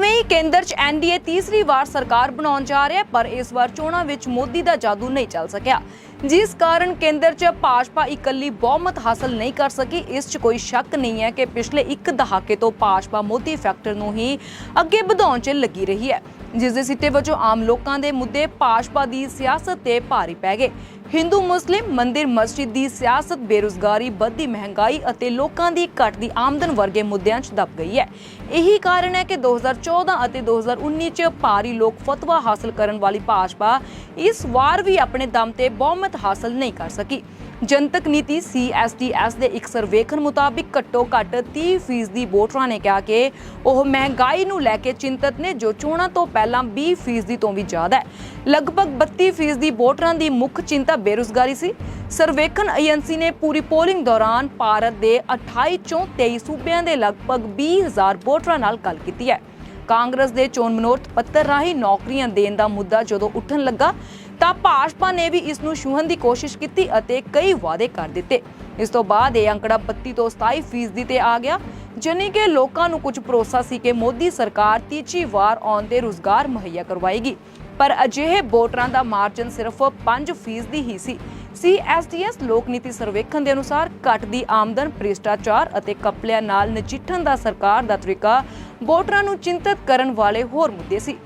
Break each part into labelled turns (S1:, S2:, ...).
S1: ਨਵੇਂ ਹੀ ਕੇਂਦਰ 'ਚ ਐਨਡੀਏ ਤੀਸਰੀ ਵਾਰ ਸਰਕਾਰ ਬਣਾਉਣ ਜਾ ਰਿਹਾ, ਪਰ ਇਸ ਵਾਰ ਚੋਣਾਂ ਵਿੱਚ ਮੋਦੀ ਦਾ ਜਾਦੂ ਨਹੀਂ ਚੱਲ ਸਕਿਆ। ਜਿਸ ਕਾਰਨ ਕੇਂਦਰ 'ਚ ਭਾਜਪਾ ਇਕੱਲੀ ਬਹੁਮਤ ਹਾਸਲ ਨਹੀਂ ਕਰ ਸਕੀ, ਇਸ 'ਚ ਕੋਈ ਸ਼ੱਕ ਨਹੀਂ ਹੈ ਕਿ ਪਿਛਲੇ ਇੱਕ ਦਹਾਕੇ ਤੋਂ ਭਾਜਪਾ ਮੋਦੀ ਫੈਕਟਰ ਨੂੰ ਹੀ ਅੱਗੇ ਵਧਾਉਣ 'ਚ ਲੱਗੀ ਰਹੀ ਹੈ। ਜਿਸ ਦੇ ਸਿੱਟੇ ਵਜੋਂ ਆਮ ਲੋਕਾਂ ਦੇ ਮੁੱਦੇ ਭਾਜਪਾ ਦੀ ਸਿਆਸਤ ਤੇ ਭਾਰੀ ਪੈ ਗਏ। ਹਿੰਦੂ, ਮੁਸਲਿਮ, ਮੰਦਿਰ, ਮਸਜਿਦ ਦੀ ਸਿਆਸਤ ਬੇਰੁਜ਼ਗਾਰੀ, ਵੱਧਦੀ ਮਹਿੰਗਾਈ ਅਤੇ ਲੋਕਾਂ ਦੀ ਘਟਦੀ ਆਮਦਨ ਵਰਗੇ ਮੁੱਦਿਆਂ 'ਚ ਦਬ ਗਈ ਹੈ। ਇਹੀ ਕਾਰਨ ਹੈ ਕਿ 2014 ਅਤੇ 2019 'ਚ ਭਾਰੀ ਲੋਕ ਫਤਵਾ ਹਾਸਲ ਕਰਨ ਵਾਲੀ ਭਾਜਪਾ ਇਸ ਵਾਰ ਵੀ ਆਪਣੇ ਦਮ ਤੇ ਬਹੁਮਤ ਹਾਸਲ ਨਹੀਂ ਕਰ ਸਕੀ। ਜਨਤਕ ਨੀਤੀ CSDS ਦੇ ਇੱਕ ਸਰਵੇਖਣ ਮੁਤਾਬਿਕ ਘੱਟੋ ਘੱਟ 30% ਦੀ ਵੋਟਰਾਂ ਨੇ ਕਿਹਾ ਕਿ ਉਹ ਮਹਿੰਗਾਈ ਨੂੰ ਲੈ ਕੇ ਚਿੰਤਤ ਨੇ, ਜੋ ਚੋਣਾਂ ਤੋਂ ਪਹਿਲਾਂ 20% ਤੋਂ ਵੀ ਜ਼ਿਆਦਾ ਹੈ। ਲਗਭਗ 32% ਦੀ ਵੋਟਰਾਂ ਦੀ ਮੁੱਖ ਚਿੰਤਾ ਬੇਰੁਜ਼ਗਾਰੀ ਸੀ। ਸਰਵੇਖਣ ਏਜੰਸੀ ਨੇ ਪੂਰੀ ਪੋਲਿੰਗ ਦੌਰਾਨ ਭਾਰਤ ਦੇ 28 ਚੋਂ 23 ਸੂਬਿਆਂ ਦੇ ਲਗਭਗ 20000 ਵੋਟਰਾਂ ਨਾਲ ਗੱਲ ਕੀਤੀ ਹੈ। ਕਾਂਗਰਸ ਦੇ ਚੋਣ ਮਨੋਰਥ ਪੱਤਰ ਰਾਹੀਂ ਨੌਕਰੀਆਂ ਦੇਣ ਦਾ ਮੁੱਦਾ ਜਦੋਂ ਉੱਠਣ ਲੱਗਾ ਤਾਂ ਭਾਜਪਾ ਨੇ ਵੀ ਇਸ ਨੂੰ ਛੂਹਣ ਦੀ ਕੋਸ਼ਿਸ਼ ਕੀਤੀ ਅਤੇ ਕਈ ਵਾਅਦੇ ਕਰ ਦਿੱਤੇ। ਇਸ ਤੋਂ ਬਾਅਦ ਇਹ ਅੰਕੜਾ 32 ਤੋਂ 27 ਫੀਸਦੀ ਤੇ ਆ ਗਿਆ, ਜਾਣੀ ਕਿ ਲੋਕਾਂ ਨੂੰ ਕੁਝ ਭਰੋਸਾ ਸੀ ਕਿ ਮੋਦੀ ਸਰਕਾਰ ਤੀਜੀ ਵਾਰ ਆਉਣ ਤੇ ਰੁਜ਼ਗਾਰ ਮੁਹੱਈਆ ਕਰਵਾਏਗੀ। ਪਰ ਅਜਿਹੇ ਵੋਟਰਾਂ ਦਾ ਮਾਰਜਨ ਸਿਰਫ 5 ਫੀਸਦੀ ਹੀ ਸੀ। CSDS ਲੋਕ ਨੀਤੀ ਸਰਵੇਖਣ ਦੇ ਅਨੁਸਾਰ ਘਟਦੀ ਆਮਦਨ, ਭ੍ਰਿਸ਼ਟਾਚਾਰ ਅਤੇ ਕਪਲਿਆਂ ਨਾਲ ਨਜਿੱਠਣ ਦਾ ਸਰਕਾਰ ਦਾ ਤਰੀਕਾ ਵੋਟਰਾਂ ਨੂੰ ਚਿੰਤਤ ਕਰਨ ਵਾਲੇ ਹੋਰ ਮੁੱਦੇ ਸੀ।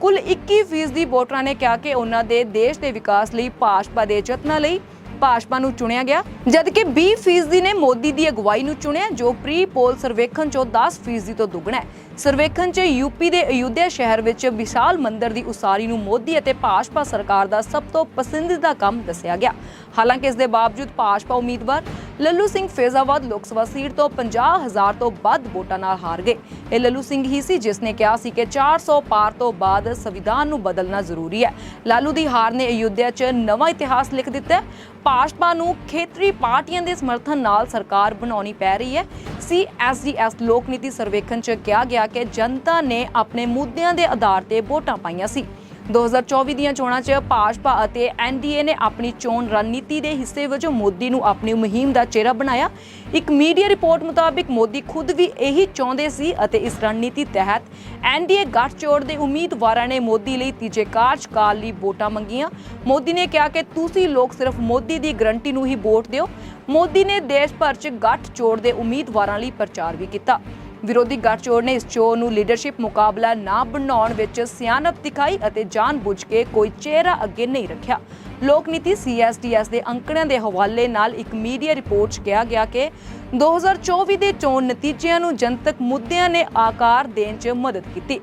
S1: ਕੁੱਲ 21% ਦੀ ਵੋਟਰਾਂ ਨੇ ਕਿਹਾ ਕਿ ਉਹਨਾਂ ਦੇ ਦੇਸ਼ ਦੇ ਵਿਕਾਸ ਲਈ ਭਾਜਪਾ ਦੇ ਯਤਨਾਂ ਲਈ ਭਾਜਪਾ ਨੂੰ ਚੁਣਿਆ ਗਿਆ, ਜਦਕਿ 20% ਨੇ ਮੋਦੀ ਦੀ ਅਗਵਾਈ ਨੂੰ ਚੁਣਿਆ, ਜੋ ਪ੍ਰੀ ਪੋਲ ਸਰਵੇਖਣ ਚੋਂ 10% ਤੋਂ ਦੁੱਗਣਾ ਹੈ। ਸਰਵੇਖਣ 'ਚ ਯੂਪੀ ਦੇ ਅਯੁੱਧਿਆ ਸ਼ਹਿਰ ਵਿੱਚ ਵਿਸ਼ਾਲ ਮੰਦਿਰ ਦੀ ਉਸਾਰੀ ਨੂੰ ਮੋਦੀ ਅਤੇ ਭਾਜਪਾ ਸਰਕਾਰ ਦਾ ਸਭ ਤੋਂ ਪਸੰਦੀਦਾ ਕੰਮ ਦੱਸਿਆ ਗਿਆ। ਹਾਲਾਂਕਿ ਇਸ ਦੇ ਬਾਵਜੂਦ ਭਾਜਪਾ ਉਮੀਦਵਾਰ ਲੱਲੂ ਸਿੰਘ ਫੇਜ਼ਾਬਾਦ ਲੋਕ ਸਭਾ ਸੀਟ ਤੋਂ 50000 ਤੋਂ ਵੱਧ ਵੋਟਾਂ ਨਾਲ ਹਾਰ ਗਏ। ਇਹ ਲੱਲੂ ਸਿੰਘ ਹੀ ਸੀ ਜਿਸ ਨੇ ਕਿਹਾ ਸੀ ਕਿ 400 ਪਾਰ ਤੋਂ ਬਾਅਦ ਸੰਵਿਧਾਨ ਨੂੰ ਬਦਲਣਾ ਜ਼ਰੂਰੀ ਹੈ। ਲਾਲੂ ਦੀ ਹਾਰ ਨੇ ਅਯੁੱਧਿਆ 'ਚ ਨਵਾਂ ਇਤਿਹਾਸ ਲਿਖ ਦਿੱਤਾ ਭਾਜਪਾ ਨੂੰ ਖੇਤਰੀ ਪਾਰਟੀਆਂ ਦੇ ਸਮਰਥਨ ਨਾਲ ਸਰਕਾਰ ਬਣਾਉਣੀ ਪੈ ਰਹੀ ਹੈ। ਸੀਐਸਡੀਐਸ ਲੋਕ ਨੀਤੀ ਸਰਵੇਖਣ 'ਚ ਕਿਹਾ ਗਿਆ ਕਿ ਜਨਤਾ ਨੇ ਆਪਣੇ ਮੁੱਦਿਆਂ ਦੇ ਆਧਾਰ ਤੇ ਵੋਟਾਂ ਪਾਈਆਂ ਸੀ। 2024 ਦੀਆਂ ਚੋਣਾਂ 'ਚ ਭਾਜਪਾ ਅਤੇ ਐਨਡੀਏ ਨੇ ਆਪਣੀ ਚੋਣ ਰਣਨੀਤੀ ਦੇ ਹਿੱਸੇ ਵਜੋਂ ਮੋਦੀ ਨੂੰ ਆਪਣੀ ਮੁਹਿੰਮ ਦਾ ਚਿਹਰਾ ਬਣਾਇਆ। ਇੱਕ ਮੀਡੀਆ ਰਿਪੋਰਟ ਮੁਤਾਬਿਕ ਮੋਦੀ ਖੁਦ ਵੀ ਇਹੀ ਚਾਹੁੰਦੇ ਸੀ ਅਤੇ ਇਸ ਰਣਨੀਤੀ ਤਹਿਤ ਐਨਡੀਏ ਗੱਠਜੋੜ ਦੇ ਉਮੀਦਵਾਰਾਂ ਨੇ ਮੋਦੀ ਲਈ ਤੀਜੇ ਕਾਰਜਕਾਲ ਲਈ ਵੋਟਾਂ ਮੰਗੀਆਂ। ਮੋਦੀ ਨੇ ਕਿਹਾ ਕਿ ਤੁਸੀਂ ਲੋਕ ਸਿਰਫ ਮੋਦੀ ਦੀ ਗਰੰਟੀ ਨੂੰ ਹੀ ਵੋਟ ਦਿਓ। ਮੋਦੀ ਨੇ ਦੇਸ਼ ਭਰ 'ਚ ਗੱਠਜੋੜ ਦੇ ਉਮੀਦਵਾਰਾਂ ਲਈ ਪ੍ਰਚਾਰ ਵੀ ਕੀਤਾ। ਵਿਰੋਧੀ ਗੱਠਜੋੜ ਨੇ ਇਸ ਚੋਣ ਨੂੰ ਲੀਡਰਸ਼ਿਪ ਮੁਕਾਬਲਾ ਨਾ ਬਣਾਉਣ ਵਿੱਚ ਸਿਆਣਪ ਦਿਖਾਈ ਅਤੇ ਜਾਣਬੁੱਝ ਕੇ ਕੋਈ ਚਿਹਰਾ ਅੱਗੇ ਨਹੀਂ ਰੱਖਿਆ। ਲੋਕ ਨੀਤੀ CSDS ਦੇ ਅੰਕੜਿਆਂ ਦੇ ਹਵਾਲੇ ਨਾਲ ਇੱਕ ਮੀਡੀਆ ਰਿਪੋਰਟ 'ਚ ਕਿਹਾ ਗਿਆ ਕਿ 2024 ਦੇ ਚੋਣ ਨਤੀਜਿਆਂ ਨੂੰ ਜਨਤਕ ਮੁੱਦਿਆਂ ਨੇ ਆਕਾਰ ਦੇਣ 'ਚ ਮਦਦ ਕੀਤੀ।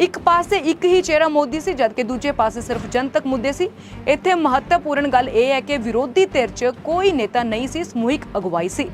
S1: ਇੱਕ ਪਾਸੇ ਇੱਕ ਹੀ ਚਿਹਰਾ ਮੋਦੀ ਸੀ, ਜਦਕਿ ਦੂਜੇ ਪਾਸੇ ਸਿਰਫ ਜਨਤਕ ਮੁੱਦੇ ਸੀ। ਇੱਥੇ ਮਹੱਤਵਪੂਰਨ ਗੱਲ ਇਹ ਹੈ ਕਿ ਵਿਰੋਧੀ ਧਿਰ 'ਚ ਕੋਈ ਨੇਤਾ ਨਹੀਂ ਸੀ, ਸਮੂਹਿਕ ਅਗਵਾਈ ਸੀ।